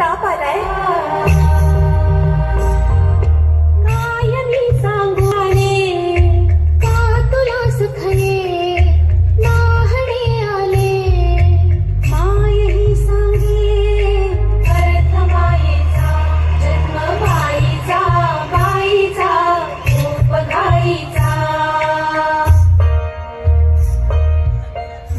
ताप आलाय?